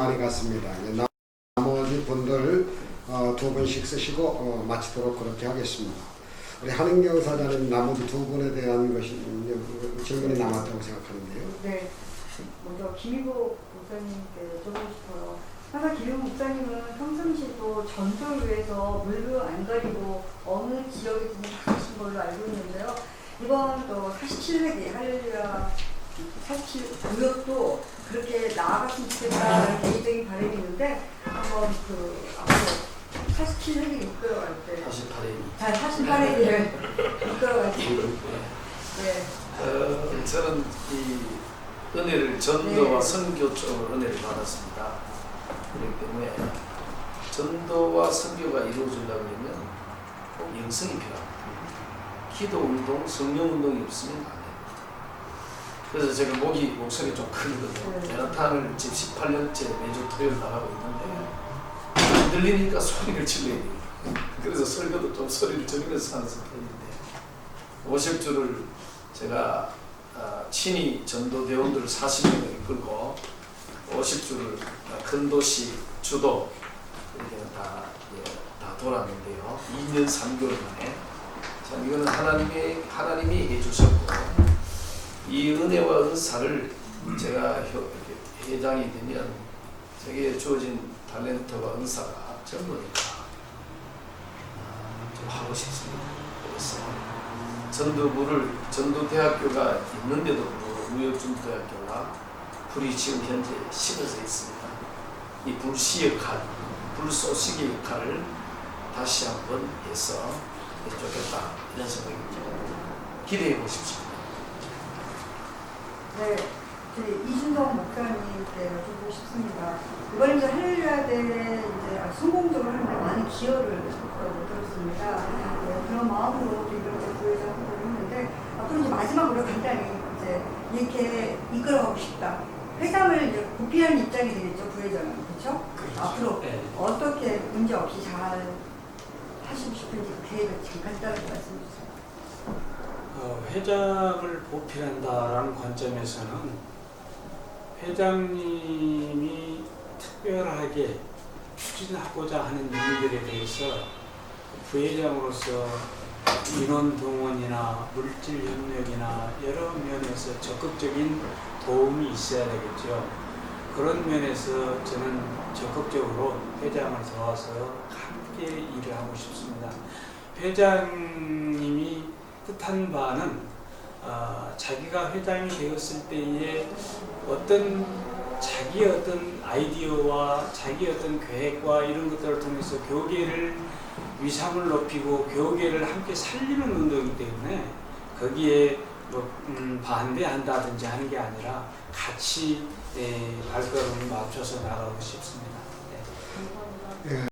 많이 갔습니다. 나머지 분들 어, 두 분씩 쓰시고 어, 마치도록 그렇게 하겠습니다. 우리 한은경 사장님 나머지 두 분에 대한 것이 질문이 남았다고 생각하는데요. 네. 먼저 김희보 목사님께 여쭤보고 싶어요. 항상 김희보 목사님은 평상시도 전도를 위해서 물도 안 가리고 어느 지역이든 다 가신 걸로 알고 있는데요. 이번 또 47회기 할렐루야 47 교역도 그렇게 나아갔으면 좋겠다는 개인적인 바람이 있는데 한번 그 앞으로 47회기 이끌어갈 때 48회. 잘 48회기를 이끌어갈 때 네. 어, 저는 이 은혜를 전도와 네. 선교 쪽으로 은혜를 받았습니다. 그렇기 때문에 전도와 선교가 이루어지려면 꼭 영성이 필요합니다. 기도 운동, 성령 운동이 됩니다. 그래서 제가 목이 목소리 좀 크거든요. 네. 연탄을 지금 18년째 매주 토요일 나가고 있는데 안 들리니까 소리를 질러야 돼요. 그래서 설교도 좀 소리를 줄이면서 하는 편인데 50주를 제가 아, 친히 전도 대원들을 40명을 이끌고 50주를 큰 도시 주도 이렇게 다, 예, 다 돌았는데요. 2년 3개월 만에 참 이거는 하나님의 하나님이 해주셨고 이 은혜와 은사를 제가 회장이 되면 제게 주어진 탤런트와 은사가 젊으니까 아, 좀 하고 싶습니다. 그래서 전도부를 전도대학교가 있는데도 무역중대학교가 불이 지금 현재 식어져 있습니다. 이 불씨 역할, 불쏘시개 역할을 다시 한번 해서 좋겠다 이런 생각입니다. 기대해 보십시오. 네, 저희 이준성 목사님께 여쭤보고 싶습니다. 이번에 이제 할렐루야 대 이제 아주 성공적으로 하는데 많은 기여를 했다고 들었습니다. 네, 그런 마음으로 또 이렇게 부회장 후보를 했는데 앞으로 이제 마지막으로 간단히 이제 이렇게 이끌어가고 싶다. 회장을 이제 고피하는 입장이 되겠죠, 부회장은. 그렇죠? 앞으로 네. 어떻게 문제 없이 잘 하시고 싶은지 그 계획을 지금 간단하게 말씀해 주세요. 어, 회장을 보필한다라는 관점에서는 회장님이 특별하게 추진하고자 하는 일들에 대해서 부회장으로서 인원 동원이나 물질 협력이나 여러 면에서 적극적인 도움이 있어야 되겠죠. 그런 면에서 저는 적극적으로 회장을 도와서 함께 일을 하고 싶습니다. 회장님이 뜻한 바는 어, 자기가 회장이 되었을 때에 어떤 자기 어떤 아이디어와 자기 어떤 계획과 이런 것들을 통해서 교계를 위상을 높이고 교계를 함께 살리는 운동이기 때문에 거기에 뭐 음, 반대한다든지 하는 게 아니라 같이 에, 발걸음을 맞춰서 나가고 싶습니다. 네. 예,